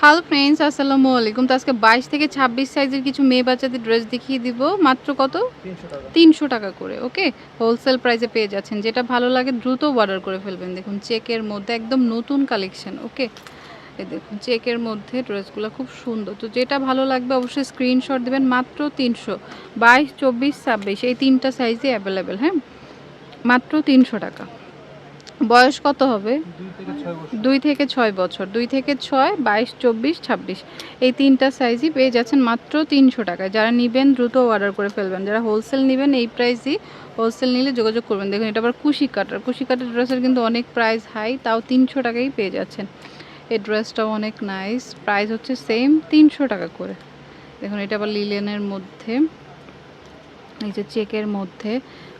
Hello friends আসসালামু আলাইকুম। তো আজকে বাইশ থেকে ছাব্বিশ সাইজের কিছু মেয়ে বাচ্চাদের ড্রেস দেখিয়ে দিব। মাত্র কত? তিনশো টাকা। করে ওকে? হোলসেল প্রাইসে পেয়ে যাচ্ছেন। যেটা ভালো লাগে দ্রুত অর্ডার করে ফেলবেন। দেখুন চেকের মধ্যে একদম নতুন কালেকশন ওকে? দেখুন চেকের মধ্যে ড্রেসগুলো খুব সুন্দর। তো যেটা ভালো লাগবে অবশ্যই স্ক্রিনশট দেবেন মাত্র তিনশো। বাইশ চব্বিশ ছাব্বিশ এই তিনটা সাইজে অ্যাভেলেবেল হ্যাঁ? মাত্র তিনশো টাকা। বয়স কত হবে? দুই থেকে ছয় বছর। দুই থেকে ছয় বাইশ চব্বিশ ছাব্বিশ। এই তিনটা সাইজই পেয়ে যাচ্ছেন মাত্র তিনশো টাকায়। যারা নেবেন দ্রুত অর্ডার করে ফেলবেন। যারা হোলসেল নেবেন এই প্রাইসই হোলসেল নিলে যোগাযোগ করবেন। দেখুন এটা আবার কুশি কাটার কুশি কাটার ড্রেসের কিন্তু অনেক প্রাইস হাই তাও তিনশো টাকাই পেয়ে যাচ্ছেন। এই ড্রেসটাও অনেক নাইস প্রাইস হচ্ছে সেম তিনশো টাকা করে। দেখুন এটা আবার লিলেনের মধ্যে। এই যে চেকের মধ্যে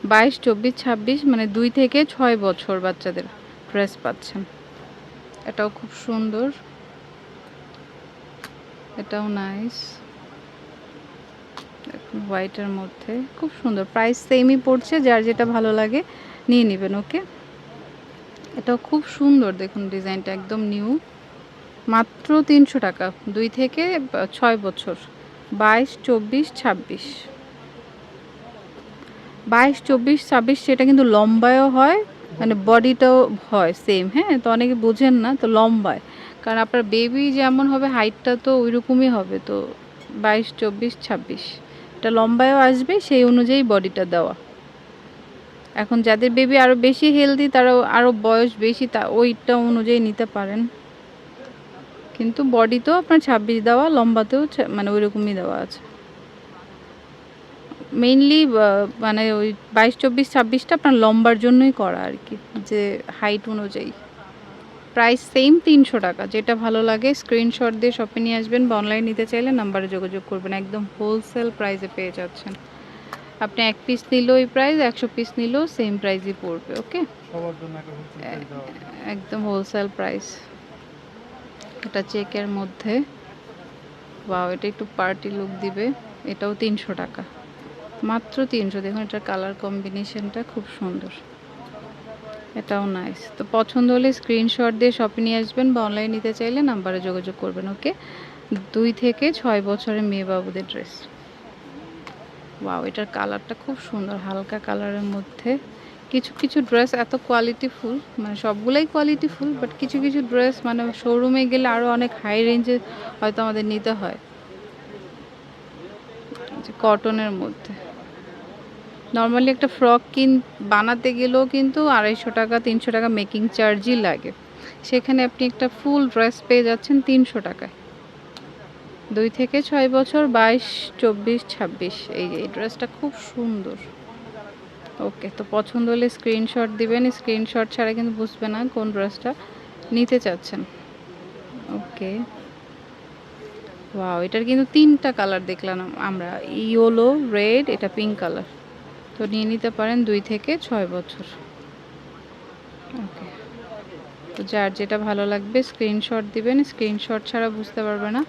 বাইশ, চব্বিশ, ছাব্বিশ মানে দুই থেকে ছয় বছর বাচ্চাদের ড্রেস পাচ্ছেন। এটাও খুব সুন্দর। এটাও নাইস। হোয়াইটের মধ্যে। খুব সুন্দর। প্রাইস সেমই পড়ছে, যার যেটা ভালো লাগে নিয়ে নেবেন, ওকে? এটাও খুব সুন্দর। দেখুন, ডিজাইনটা একদম নিউ। মাত্র তিনশো টাকা, দুই থেকে ছয় বছর। বাইশ, চব্বিশ, ছাব্বিশ। বাইশ, চব্বিশ, ছাব্বিশ, সেটা কিন্তু লম্বায়ও হয় মানে বডিটাও হয় সেম হ্যাঁ? তো অনেকে বোঝেন না, তো লম্বায়। কারণ আপনার বেবি যেমন হবে হাইটটা তো ওই রকমই হবে, তো বাইশ, চব্বিশ, ছাব্বিশ। এটা লম্বায়ও আসবে, সেই অনুযায়ী বডিটা দেওয়া। এখন যাদের বেবি আরও বেশি হেলদি তারা আরও বয়স বেশি, তা ওইটা অনুযায়ী নিতে পারেন। কিন্তু বডিতেও আপনার ছাব্বিশ দেওয়া, লম্বাতেও মানে ওই রকমই দেওয়া আছে। মেইনলি মানে ওই বাইশ চব্বিশ ছাব্বিশটা আপনার লম্বার জন্যই করা আর কি যে হাইট অনুযায়ী। প্রাইস সেম তিনশো টাকা যেটা ভালো লাগে স্ক্রিনশট দিয়ে শপে নিয়ে আসবেন বা অনলাইন নিতে চাইলে নাম্বারে যোগাযোগ করবেন একদম হোলসেল প্রাইসে পেয়ে যাচ্ছেন। আপনি এক পিস নিলেও এই প্রাইস একশো পিস নিলেও সেম প্রাইসই পড়বে ওকে। একদম হোলসেল প্রাইস এটা চেকের মধ্যে। বা এটা একটু পার্টি লুক দিবে এটাও তিনশো টাকা। মাত্র তিনশো। দেখুন এটার কালার কম্বিনেশনটা খুব সুন্দর। এটাও নাইস তো পছন্দ হলে স্ক্রিনশট দিয়ে শপে নিয়ে আসবেন বা অনলাইন নিতে চাইলে নাম্বারে যোগাযোগ করবেন ওকে দুই থেকে ছয় বছরের মেয়ে বাবুদের ড্রেস ওয়াও এটার কালারটা খুব সুন্দর, হালকা কালারের মধ্যে। কিছু কিছু ড্রেস এত কোয়ালিটিফুল মানে সবগুলাই কোয়ালিটিফুল বাট কিছু কিছু ড্রেস মানে শোরুমে গেলে আরও অনেক হাই রেঞ্জে হয়তো আমাদের নিতে হয়। কটনের মধ্যে। নর্মালি একটা ফ্রক কিন, বানাতে গেলেও কিন্তু আড়াইশো টাকা, তিনশো টাকা মেকিং চার্জই লাগে। সেখানে আপনি একটা ফুল ড্রেস পেয়ে যাচ্ছেন তিনশো টাকায়। দুই থেকে ছয় বছর, বাইশ, চব্বিশ, ছাব্বিশ, এই এই ড্রেসটা খুব সুন্দর। ওকে তো পছন্দ হলে স্ক্রিনশট দিবেন। স্ক্রিনশট ছাড়া কিন্তু বুঝবে না কোন ড্রেসটা নিতে চাচ্ছেন। ওকে ওয়াও এটার কিন্তু তিনটা কালার দেখলাম আমরা। ইয়েলো রেড এটা পিঙ্ক কালার তো নিয়ে নিতে পারেন দুই থেকে ছয় বছর। ওকে তো যার যেটা ভালো লাগবে স্ক্রিনশট দিবেন। স্ক্রিনশট ছাড়া বুঝতে পারবে না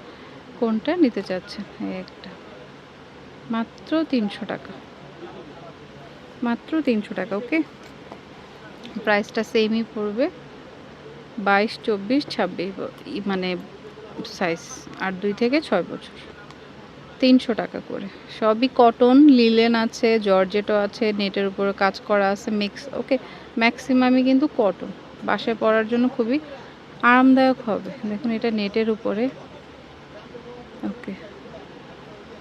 কোনটা নিতে চাচ্ছেন একটা। মাত্র তিনশো টাকা। মাত্র তিনশো টাকা ওকে প্রাইসটা সেমই পড়বে। বাইশ, চব্বিশ, ছাব্বিশ মানে সাইজ আর দুই থেকে ছয় বছর। তিনশো টাকা করে। সবই কটন লিলেন আছে জর্জেটও আছে নেটের উপরে কাজ করা আছে মিক্স ওকে ম্যাক্সিমামই কিন্তু কটন বাসায় পরার জন্য খুবই আরামদায়ক হবে। দেখুন এটা নেটের উপরে। ওকে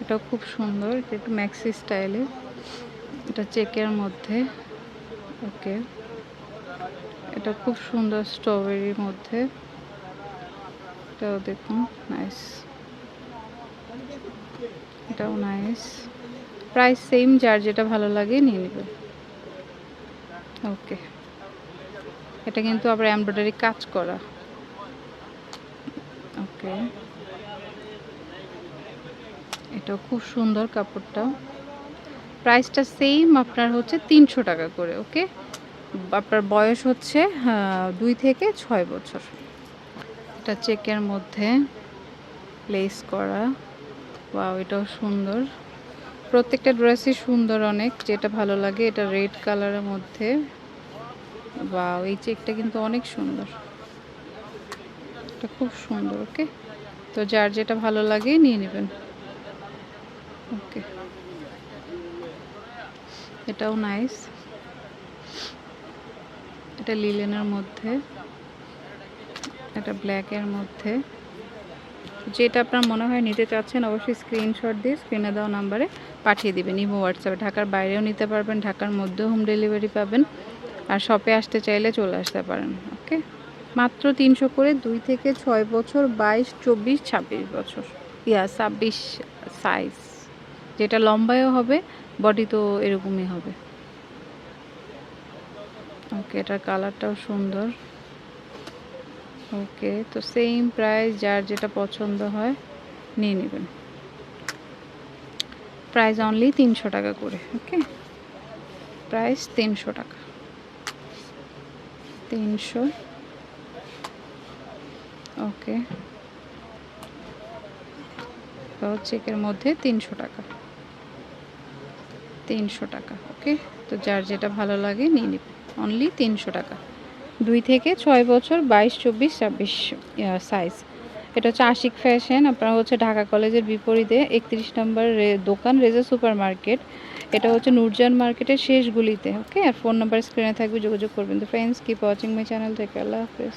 এটাও খুব সুন্দর, এটা একটু ম্যাক্সি স্টাইলে এটা চেকের মধ্যে। ওকে এটা খুব সুন্দর স্ট্রবেরির মধ্যে। এটাও দেখুন নাইস এটাও নাইস প্রাইস সেম যার যেটা ভালো লাগে নিয়ে নেবেন ওকে এটা কিন্তু আবার এমব্রয়ডারি কাজ করা। ওকে এটাও খুব সুন্দর কাপড়টা। প্রাইসটা সেম আপনার হচ্ছে তিনশো টাকা করে ওকে আপনার বয়স হচ্ছে দুই থেকে ছয় বছর। এটা চেকের মধ্যে প্লেস করা। ওয়াও এটাও সুন্দর। প্রত্যেকটা ড্রেসই সুন্দর অনেক, যেটা ভালো লাগে এটা রেড কালারের মধ্যে। ওয়াও এই চেকটা কিন্তু অনেক সুন্দর। এটা খুব সুন্দর ওকে তো যার যেটা ভালো লাগে নিয়ে নেবেন। ওকে এটাও নাইস এটা লিলেনের মধ্যে। এটা ব্ল্যাকের মধ্যে। যেটা আপনার মনে হয় নিতে চাচ্ছেন, অবশ্যই স্ক্রিনশট দিয়ে স্ক্রিনে দেওয়া নাম্বারে পাঠিয়ে দেবেন ইমো হোয়াটসঅ্যাপে ঢাকার বাইরেও নিতে পারবেন, ঢাকার মধ্যেও হোম ডেলিভারি পাবেন। আর শপে আসতে চাইলে চলে আসতে পারেন ওকে মাত্র তিনশো করে দুই থেকে ছয় বছর, বাইশ, চব্বিশ, ছাব্বিশ বছর। ইয়া ছাব্বিশ সাইজ যেটা লম্বায়ও হবে বডি তো এরকমই হবে। ওকে এটার কালারটাও সুন্দর। ওকে, তো সেম প্রাইস যার যেটা পছন্দ হয় নিয়ে নেবেন। প্রাইস অনলি তিনশো টাকা করে, ওকে? প্রাইস তিনশো টাকা। তিনশো। ওকে। চেকের মধ্যে তিনশো টাকা। তিনশো টাকা, ওকে? তো যার যেটা ভালো লাগে নিয়ে নেবে অনলি তিনশো টাকা। দুই থেকে ছয় বছর, বাইশ, চব্বিশ, ছাব্বিশ সাইজ এটা হচ্ছে আশিক ফ্যাশন আপনার হচ্ছে ঢাকা কলেজের বিপরীতে একত্রিশ নম্বর দোকান রেজা সুপার মার্কেট এটা হচ্ছে নুরজান মার্কেটের শেষ গুলিতে ওকে আর ফোন নাম্বার স্ক্রিনে থাকবে, যোগাযোগ করবেন। তো friends keep watching my channel থেকে আল্লাহ হাফেজ।